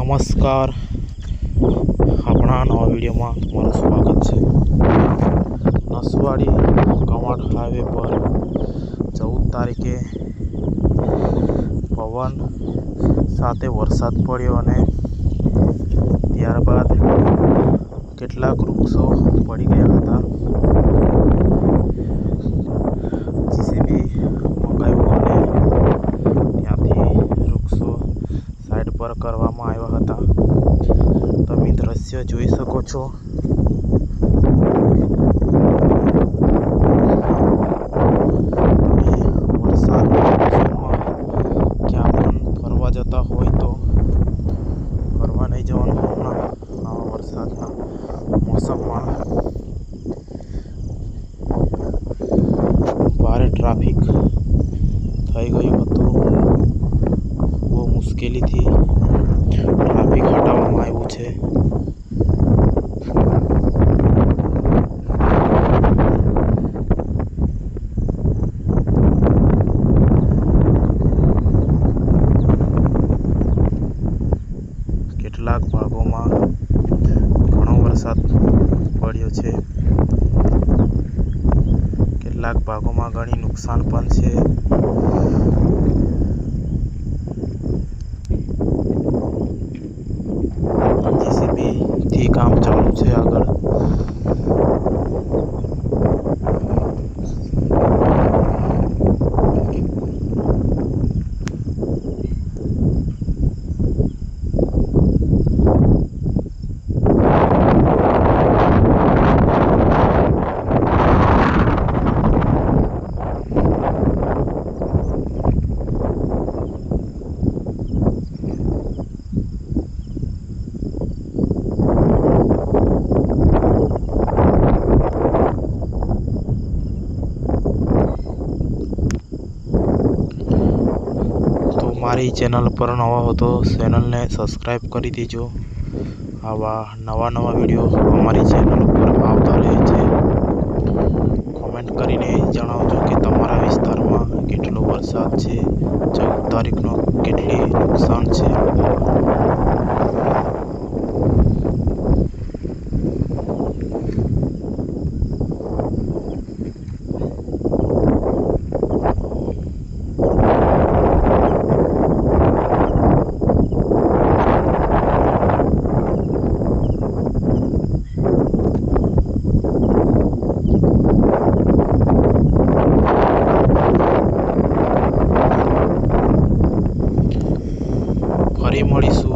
નમસ્કાર. આપણા નવા વિડીયોમાં તમારું સ્વાગત છે. નસવાડી કમાટ હાઈવે પર ચૌદ તારીખે પવન સાથે વરસાદ પડ્યો અને ત્યારબાદ કેટલાક વૃક્ષો પડી ગયા હતા. પર કરવામાં આવ્યા હતા. તમે દ્રશ્ય જોઈ શકો છો. જતા હોય તો ફરવા નહીં જવાનું આવા વરસાદના મોસમમાં ભારે ટ્રાફિક થઈ ગયું હતું. બહુ મુશ્કેલીથી ટ્રાફિક હટાવવામાં આવ્યું છે કેટલાક ભાગોમાં ઘણો વરસાદ પડ્યો છે. કેટલાક ભાગોમાં ઘણી નુકસાન પણ છે. કામ ચાલુ છે આગળ તો મારી ચેનલ પર નવા હો તો ચેનલને સબસ્ક્રાઈબ કરી દેજો. આવા નવા નવા વીડિયો અમારી ચેનલ ઉપર આવતા રહે છે. કોમેન્ટ કરીને જણાવજો કે તમારા વિસ્તારમાં કેટલો વરસાદ છે, ચૌદ તારીખનો કેટલી નુકસાન છે ફરી મળીશું.